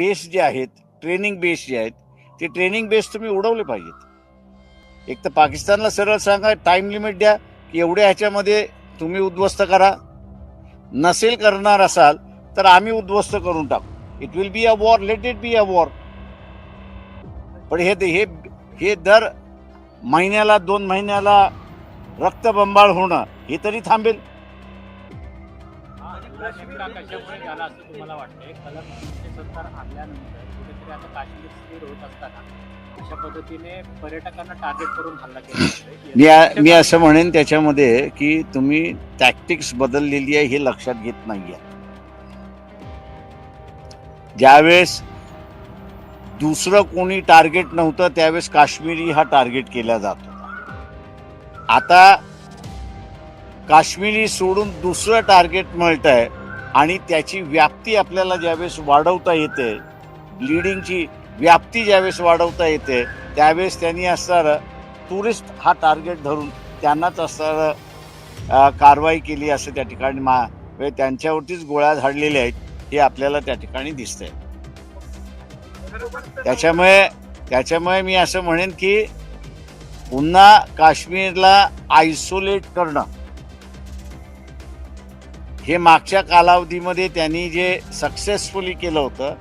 Base जे आहेत training base जे आहेत ते ट्रेनिंग बेस तुम्ही उडवले पाहिजेत. एक तर पाकिस्तानला सरळ सांगा टाईम लिमिट द्या की एवढ्या ह्याच्यामध्ये तुम्ही उद्ध्वस्त करा. नसेल करणार असाल तर आम्ही उद्ध्वस्त करून टाकू. It will be a war let it be a war पण हे हे हे दर महिन्याला दोन महिन्याला रक्तबंबाळ होणं हे तरी थांबेल. हा कशामुळे झाला असं तुम्हाला वाटतंय? कलम तीनशे सत्तर आणल्यानंतर कुठेतरी आता काश्मीर स्थिर होत असताना अशा पद्धतीने पर्यटकांना टार्गेट करून हल्ला केला मी मी असं म्हणेन त्याच्यामध्ये की तुम्ही टॅक्टिक्स बदललेली आहे हे लक्षात घेत नाहीये. ज्यावेळेस दुसरं कोणी टार्गेट नव्हतं त्यावेळेस काश्मीरी हा टार्गेट केला जात होता. आता काश्मीरी सोडून दुसरं टार्गेट मिळत आहे आणि त्याची व्याप्ती आपल्याला ज्यावेळेस वाढवता येते ब्लिडिंगची व्याप्ती ज्यावेळेस वाढवता येते त्यावेळेस त्यांनी असणारं टुरिस्ट हा टार्गेट धरून त्यांनाच असणारं कारवाई केली असं त्या ठिकाणी मा त्यांच्यावरतीच गोळ्या झाडलेल्या आहेत हे आपल्याला त्या ठिकाणी दिसतंय. त्याच्यामुळे त्याच्यामुळे मी असं म्हणेन की पुन्हा काश्मीरला आयसोलेट करणं हे मागच्या कालावधीमध्ये त्यांनी जे सक्सेसफुली केलं होतं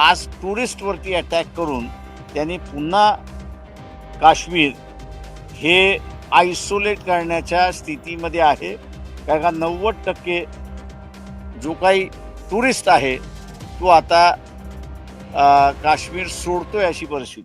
आज टुरिस्टवरती अटॅक करून त्यांनी पुन्हा काश्मीर हे आयसोलेट करण्याच्या स्थितीमध्ये आहे. कारण का नव्वद टक्के जो काही टुरिस्ट आहे तो आता काश्मीर काश्मीर सोडतोय अशी परिस्थिती.